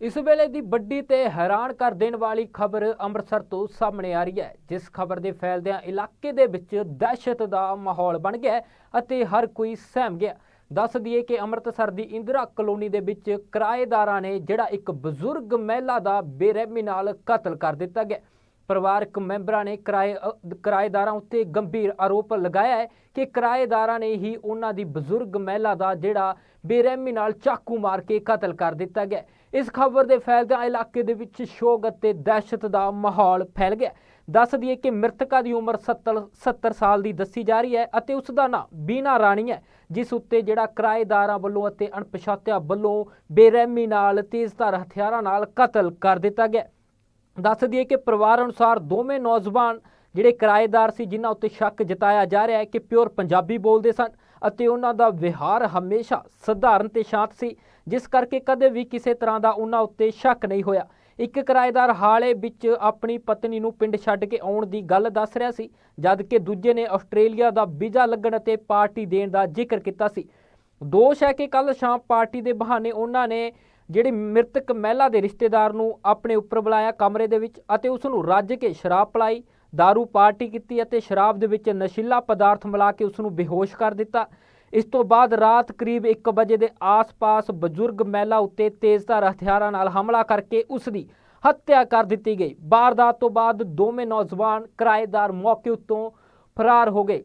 ਇਸ ਵੇਲੇ ਦੀ ਵੱਡੀ ਤੇ ਹੈਰਾਨ ਕਰ ਦੇਣ ਵਾਲੀ ਖਬਰ ਅੰਮ੍ਰਿਤਸਰ ਤੋਂ ਸਾਹਮਣੇ ਆ ਰਹੀ ਹੈ, ਜਿਸ ਖਬਰ ਦੇ ਫੈਲਦਿਆਂ ਇਲਾਕੇ ਦੇ ਵਿੱਚ ਦਹਿਸ਼ਤ ਦਾ ਮਾਹੌਲ ਬਣ ਗਿਆ ਅਤੇ ਹਰ ਕੋਈ ਸਹਿਮ ਗਿਆ ਦੱਸ ਦਈਏ ਕਿ ਅੰਮ੍ਰਿਤਸਰ ਦੀ ਇੰਦਰਾ ਕਲੋਨੀ ਦੇ ਵਿੱਚ ਕਿਰਾਏਦਾਰਾਂ ਨੇ ਜਿਹੜਾ ਇੱਕ ਬਜ਼ੁਰਗ ਮਹਿਲਾ ਦਾ ਬੇਰਹਿਮੀ ਨਾਲ ਕਤਲ ਕਰ ਦਿੱਤਾ ਗਿਆ ਪਰਿਵਾਰਕ ਮੈਂਬਰਾਂ ਨੇ ਕਿਰਾਏ ਕਿਰਾਏਦਾਰਾਂ ਉੱਤੇ ਗੰਭੀਰ ਆਰੋਪ ਲਗਾਇਆ ਹੈ ਕਿ ਕਿਰਾਏਦਾਰਾਂ ਨੇ ਹੀ ਉਹਨਾਂ ਦੀ ਬਜ਼ੁਰਗ ਮਹਿਲਾ ਦਾ ਜਿਹੜਾ ਬੇਰਹਿਮੀ ਨਾਲ ਚਾਕੂ ਮਾਰ ਕੇ ਕਤਲ ਕਰ ਦਿੱਤਾ ਗਿਆ ਇਸ ਖਬਰ ਦੇ ਫੈਲਦਿਆਂ ਇਲਾਕੇ ਦੇ ਵਿੱਚ ਸ਼ੋਕ ਅਤੇ ਦਹਿਸ਼ਤ ਦਾ ਮਾਹੌਲ ਫੈਲ ਗਿਆ ਦੱਸ ਦਈਏ ਕਿ ਮ੍ਰਿਤਕਾ ਦੀ ਉਮਰ 70 70 ਸਾਲ ਦੀ ਦੱਸੀ ਜਾ ਰਹੀ ਹੈ ਅਤੇ ਉਸ ਦਾ ਨਾਂ ਬੀਨਾ ਰਾਣੀ ਹੈ, ਜਿਸ ਉੱਤੇ ਜਿਹੜਾ ਕਿਰਾਏਦਾਰਾਂ ਵੱਲੋਂ ਅਤੇ ਅਣਪਛਾਤਿਆਂ ਵੱਲੋਂ ਬੇਰਹਿਮੀ ਨਾਲ ਤੇਜ਼ਧਾਰ ਹਥਿਆਰਾਂ ਨਾਲ ਕਤਲ ਕਰ ਦਿੱਤਾ ਗਿਆ ਦੱਸ ਦਈਏ ਕਿ ਪਰਿਵਾਰ ਅਨੁਸਾਰ ਦੋਵੇਂ ਨੌਜਵਾਨ ਜਿਹੜੇ ਕਿਰਾਏਦਾਰ ਸੀ, ਜਿਨ੍ਹਾਂ ਉੱਤੇ ਸ਼ੱਕ ਜਤਾਇਆ ਜਾ ਰਿਹਾ ਹੈ ਕਿ ਪਿਓਰ ਪੰਜਾਬੀ ਬੋਲਦੇ ਸਨ ਅਤੇ ਉਹਨਾਂ ਦਾ ਵਿਹਾਰ ਹਮੇਸ਼ਾ ਸਧਾਰਨ ਤੇ ਸ਼ਾਂਤ ਸੀ, ਜਿਸ ਕਰਕੇ ਕਦੇ ਵੀ ਕਿਸੇ ਤਰ੍ਹਾਂ ਦਾ ਉਹਨਾਂ ਉੱਤੇ ਸ਼ੱਕ ਨਹੀਂ ਹੋਇਆ। ਇੱਕ ਕਿਰਾਏਦਾਰ ਹਾਲੇ ਵਿੱਚ ਆਪਣੀ ਪਤਨੀ ਨੂੰ ਪਿੰਡ ਛੱਡ ਕੇ ਆਉਣ ਦੀ ਗੱਲ ਦੱਸ ਰਿਹਾ ਸੀ ਜਦ ਕਿ ਦੂਜੇ ਨੇ ਆਸਟ੍ਰੇਲੀਆ ਦਾ ਵੀਜ਼ਾ ਲੱਗਣ ਅਤੇ ਪਾਰਟੀ ਦੇਣ ਦਾ ਜ਼ਿਕਰ ਕੀਤਾ ਸੀ। ਦੋਸ਼ ਹੈ ਕਿ ਕੱਲ ਸ਼ਾਮ ਪਾਰਟੀ ਦੇ ਬਹਾਨੇ ਉਹਨਾਂ ਨੇ ਜਿਹੜੀ ਮ੍ਰਿਤਕ ਮਹਿਲਾ ਦੇ ਰਿਸ਼ਤੇਦਾਰ ਨੂੰ ਆਪਣੇ ਉੱਪਰ ਬੁਲਾਇਆ ਕਮਰੇ ਦੇ ਵਿੱਚ ਅਤੇ ਉਸ ਨੂੰ ਰੱਜ ਕੇ ਸ਼ਰਾਬ ਪਲਾਈ, दारू ਪਾਰਟੀ ਕੀਤੀ ਅਤੇ ਸ਼ਰਾਬ ਦੇ ਵਿੱਚ ਨਸ਼ੀਲਾ ਪਦਾਰਥ ਮਿਲਾ ਕੇ ਉਸ ਨੂੰ ਬੇਹੋਸ਼ ਕਰ ਦਿੱਤਾ। ਇਸ ਤੋਂ ਬਾਅਦ ਰਾਤ ਕਰੀਬ 1 ਵਜੇ ਦੇ ਆਸ-ਪਾਸ ਬਜ਼ੁਰਗ ਮਹਿਲਾ ਉੱਤੇ ਤੇਜ਼ਧਾਰ ਹਥਿਆਰਾਂ ਨਾਲ ਹਮਲਾ ਕਰਕੇ ਉਸ ਦੀ ਹੱਤਿਆ ਕਰ ਦਿੱਤੀ ਗਈ। ਵਾਰਦਾਤ ਤੋਂ ਬਾਅਦ ਦੋਵੇਂ ਨੌਜਵਾਨ ਕਿਰਾਏਦਾਰ ਮੌਕੇ ਉੱਤੋਂ ਫਰਾਰ ਹੋ ਗਏ।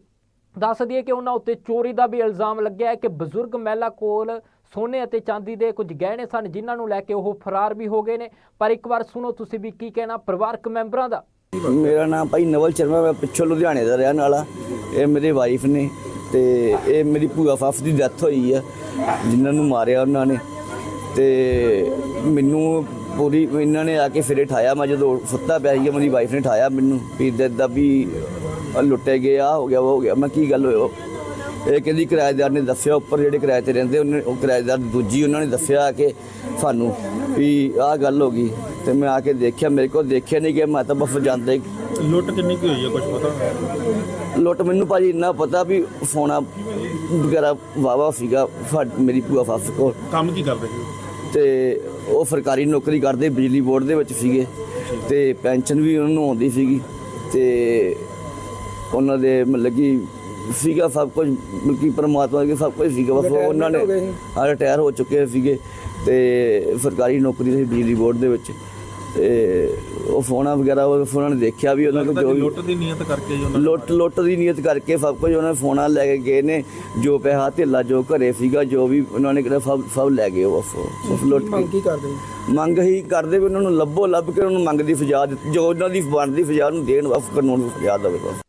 ਦੱਸ ਦਈਏ ਕਿ ਉਹਨਾਂ ਉੱਤੇ ਚੋਰੀ ਦਾ ਵੀ ਇਲਜ਼ਾਮ ਲੱਗਿਆ ਹੈ ਕਿ ਬਜ਼ੁਰਗ ਮਹਿਲਾ ਕੋਲ ਸੋਨੇ ਅਤੇ ਚਾਂਦੀ ਦੇ ਕੁਝ ਗਹਿਣੇ ਸਨ, ਜਿਨ੍ਹਾਂ ਨੂੰ ਲੈ ਕੇ ਉਹ ਫਰਾਰ ਵੀ ਹੋ ਗਏ ਨੇ। ਪਰ ਇੱਕ ਵਾਰ ਸੁਣੋ ਤੁਸੀਂ ਵੀ ਕੀ ਕਹਿਣਾ, ਪਰਿਵਾਰਕ ਮੈਂਬਰਾਂ ਦਾ। ਮੇਰਾ ਨਾਮ ਭਾਈ ਨਵਲ ਸ਼ਰਮਾ ਮੈਂ ਪਿੱਛੋਂ ਲੁਧਿਆਣੇ ਦਾ ਰਹਿਣ ਵਾਲਾ। ਇਹ ਮੇਰੇ ਵਾਈਫ ਨੇ ਤੇ ਇਹ ਮੇਰੀ ਭੂਆ ਫਾਫ ਦੀ ਡੈਥ ਹੋਈ ਆ, ਜਿਨ੍ਹਾਂ ਨੂੰ ਮਾਰਿਆ ਉਹਨਾਂ ਨੇ। ਤੇ ਮੈਨੂੰ ਪੂਰੀ, ਇਹਨਾਂ ਨੇ ਆ ਕੇ ਫਿਰ ਠਾਇਆ। ਮੈਂ ਜਦੋਂ ਸੁੱਤਾ ਪਿਆ ਸੀ ਮੇਰੀ ਵਾਈਫ ਨੇ ਠਾਇਆ ਮੈਨੂੰ। ਵੀ ਇੱਦਾਂ ਇੱਦਾਂ ਵੀ ਲੁੱਟੇ ਗਏ ਆ ਹੋ ਗਿਆ, ਉਹ ਹੋ ਗਿਆ। ਮੈਂ ਕੀ ਗੱਲ ਹੋਇਆ ਇਹ ਕਹਿੰਦੀ ਕਿਰਾਏਦਾਰ ਨੇ ਦੱਸਿਆ ਉੱਪਰ ਜਿਹੜੇ ਕਿਰਾਏ ਤੇ ਰਹਿੰਦੇ ਉਹਨੇ ਉਹ ਕਿਰਾਏਦਾਰ ਦੂਜੀ ਉਹਨਾਂ ਨੇ ਦੱਸਿਆ ਆ ਕੇ ਸਾਨੂੰ ਵੀ ਆਹ ਗੱਲ ਹੋ ਗਈ ਤੇ ਮੈਂ ਆ ਕੇ ਦੇਖਿਆ ਮੇਰੇ ਕੋਲ ਦੇਖਿਆ ਨਹੀਂ ਕਿ ਮੈਂ ਤਾਂ ਬਸ ਜਾਂਦੇ ਲੁੱਟ ਕਿੰਨੀ ਕੀ ਹੋਈ ਹੈ ਕੁਝ ਪਤਾ? ਲੁੱਟ ਮੈਨੂੰ ਭਾਜੀ ਇੰਨਾ ਪਤਾ ਵੀ ਫੋਨਾ ਵਗੈਰਾ ਵਾਵਾ ਸੀਗਾ ਮੇਰੀ ਭੂਆ ਫੱਫ ਕੋਲ। ਕੰਮ ਕੀ ਕਰਦੇ ਤੇ ਉਹ ਸਰਕਾਰੀ ਨੌਕਰੀ ਕਰਦੇ ਬਿਜਲੀ ਬੋਰਡ ਦੇ ਵਿੱਚ ਸੀਗੇ ਤੇ ਪੈਨਸ਼ਨ ਵੀ ਉਹਨਾਂ ਨੂੰ ਆਉਂਦੀ ਸੀਗੀ ਤੇ ਉਹਨਾਂ ਦੇ ਮਤਲਬ ਕਿ ਸੀਗਾ ਸਭ ਕੁਝ ਮਤਲਬ ਕਿ ਪਰਮਾਤਮਾ ਦੇ ਸਭ ਕੁਝ ਸੀਗਾ ਬਸ ਉਹ ਉਹਨਾਂ ਨੇ ਹਾਂ ਰਿਟਾਇਰ ਹੋ ਚੁੱਕੇ ਸੀਗੇ ਤੇ ਸਰਕਾਰੀ ਨੌਕਰੀ ਸੀ ਬਿਜਲੀ ਬੋਰਡ ਦੇ ਵਿੱਚ ਤੇ ਉਹ ਫੋਨਾ ਵਗੈਰਾ ਉਹ ਉਹਨਾਂ ਨੇ ਦੇਖਿਆ ਵੀ ਉਹਨਾਂ ਕੋਲ ਜੋ ਲੁੱਟ ਦੀ ਨੀਅਤ ਕਰਕੇ ਹੀ ਉਹਨਾਂ ਨੇ ਲੁੱਟ ਲੁੱਟ ਦੀ ਨੀਅਤ ਕਰਕੇ ਸਭ ਕੁਝ ਉਹਨਾਂ ਨੇ ਫੋਨਾਂ ਲੈ ਕੇ ਗਏ ਨੇ ਜੋ ਪੈਸਾ ਧੇਲਾ ਜੋ ਘਰੇ ਸੀਗਾ ਜੋ ਵੀ ਉਹਨਾਂ ਨੇ ਕਿਹਾ ਸਭ ਸਭ ਲੈ ਗਏ ਉਹ ਸਭ ਲੁੱਟ ਕੇ। ਕੀ ਕਰਦੇ ਮੰਗ ਹੀ ਕਰਦੇ ਵੀ ਉਹਨਾਂ ਨੂੰ ਲੱਭੋ ਲੱਭ ਕੇ ਉਹਨਾਂ ਨੂੰ ਮੰਗ ਦੀ ਦਿੱਤੀ ਜੋ ਉਹਨਾਂ ਦੀ ਬਣਦੀ ਸਜ਼ਾ ਨੂੰ ਦੇਣ ਵਾਸਤੇ ਕਾਨੂੰਨ ਨੂੰ ਸਜ਼ਾ ਦੇਵੇ ਬਸ।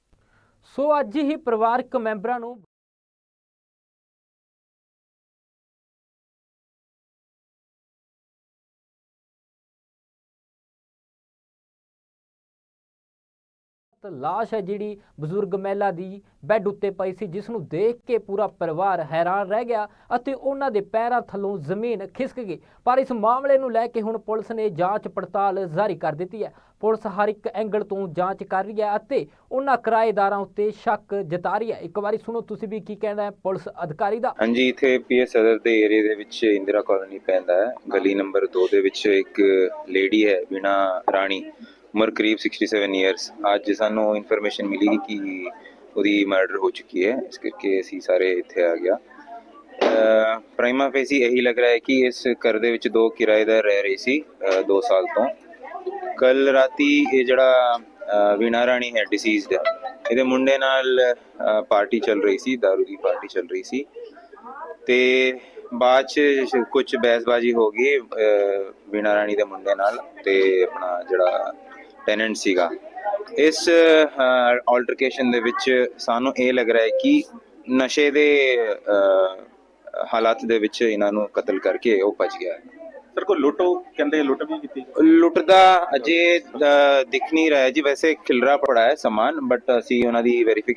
ਸੋ ਅੱਜ ਹੀ ਪਰਿਵਾਰਕ ਮੈਂਬਰਾਂ ਨੂੰ ਲਾਸ਼ ਹੈ ਜਿਹੜੀ ਬਜ਼ੁਰਗ ਮਹਿਲਾ ਦੀ ਬੈੱਡ ਉੱਤੇ ਪਈ ਸੀ ਜਿਸ ਨੂੰ ਦੇਖ ਕੇ ਪੂਰਾ ਪਰਿਵਾਰ ਹੈਰਾਨ ਰਹਿ ਗਿਆ ਅਤੇ ਉਹਨਾਂ ਦੇ ਪੈਰਾਂ ਥੱਲੋਂ ਜ਼ਮੀਨ ਖਿਸਕ ਗਈ। ਪਰ ਇਸ ਮਾਮਲੇ ਨੂੰ ਲੈ ਕੇ ਹੁਣ ਪੁਲਿਸ ਨੇ ਜਾਂਚ ਪੜਤਾਲ ਜਾਰੀ ਕਰ ਦਿੱਤੀ ਹੈ। ਪੁਲਿਸ ਹਰ ਇੱਕ ਐਂਗਲ ਤੋਂ ਜਾਂਚ ਕਰ ਰਹੀ ਹੈ ਅਤੇ ਉਹਨਾਂ ਕਿਰਾਏਦਾਰਾਂ ਉੱਤੇ ਸ਼ੱਕ ਜਤਾ ਰਹੀ ਹੈ। ਇੱਕ ਵਾਰੀ ਸੁਣੋ ਤੁਸੀਂ ਵੀ ਕੀ ਕਹਿੰਦਾ ਹੈ ਪੁਲਿਸ ਅਧਿਕਾਰੀ ਦਾ। ਹਾਂਜੀ, ਇੱਥੇ ਪੀਐਸ ਸਦਰ ਦੇ ਏਰੀਆ ਦੇ ਵਿੱਚ ਇੰਦਰਾ ਕਾਲੋਨੀ ਪੈਂਦਾ ਹੈ। ਗਲੀ ਨੰਬਰ 2 ਦੇ ਵਿੱਚ ਇੱਕ ਲੇਡੀ ਹੈ ਬਿਨਾ ਰਾਣੀ। ਉਮਰ ਕਰੀਬ 67 ਇਅਰਸ ਅੱਜ ਸਾਨੂੰ ਇਨਫੋਰਮੇਸ਼ਨ ਮਿਲੀ ਕਿ ਉਹਦੀ ਮਰਡਰ ਹੋ ਚੁੱਕੀ ਹੈ। ਇਸ ਕਰਕੇ ਅਸੀਂ ਸਾਰੇ ਇੱਥੇ ਆ ਗਿਆ। ਪ੍ਰਾਈਮਾ ਫੇਸੀ ਇਹੀ ਲੱਗ ਰਿਹਾ ਹੈ ਕਿ ਇਸ ਘਰ ਦੇ ਵਿੱਚ ਦੋ ਕਿਰਾਏਦਾਰ ਰਹਿ ਰਹੇ ਸੀ 2 ਸਾਲ ਤੋਂ। ਕੱਲ ਰਾਤੀ ਇਹ ਜਿਹੜਾ ਵੀਣਾ ਰਾਣੀ ਹੈ ਡਿਸੀਜ਼ਡ ਇਹਦੇ ਮੁੰਡੇ ਨਾਲ ਪਾਰਟੀ ਚੱਲ ਰਹੀ ਸੀ दारू ਦੀ ਪਾਰਟੀ ਚੱਲ ਰਹੀ ਸੀ। ਤੇ ਬਾਅਦ ਚ ਕੁਝ ਬਹਿਸਬਾਜ਼ੀ ਹੋ ਗਈ ਵੀਣਾ ਰਾਣੀ ਦੇ ਮੁੰਡੇ ਨਾਲ ਤੇ ਆਪਣਾ ਜਿਹੜਾ ਟੈਨੈਂਟ ਸੀਗਾ। ਇਸ ਆਲਟਰਕੇਸ਼ਨ ਦੇ ਵਿੱਚ ਸਾਨੂੰ ਇਹ ਲੱਗ ਰਿਹਾ ਹੈ ਕਿ ਨਸ਼ੇ ਦੇ ਹਾਲਾਤ ਦੇ ਵਿੱਚ ਇਹਨਾਂ ਨੂੰ ਕਤਲ ਕਰਕੇ ਉਹ ਭੱਜ ਗਿਆ ਸਰ ਕੋਈ ਲੁੱਟ ਕਹਿੰਦੇ ਲੁੱਟ ਵੀ ਕੀਤੀ ਲੁੱਟ ਦਾ ਅਜੇ ਦਿਖ ਨਹੀਂ ਰਿਹਾ ਜੀ ਵੈਸੇ ਖਿਲਰਾ ਪੜਾ ਹੈ ਸਮਾਨ ਬਟ ਅਸੀਂ ਉਹਨਾਂ ਦੀ ਵੈਰੀਫਿਕੇਸ਼ਨ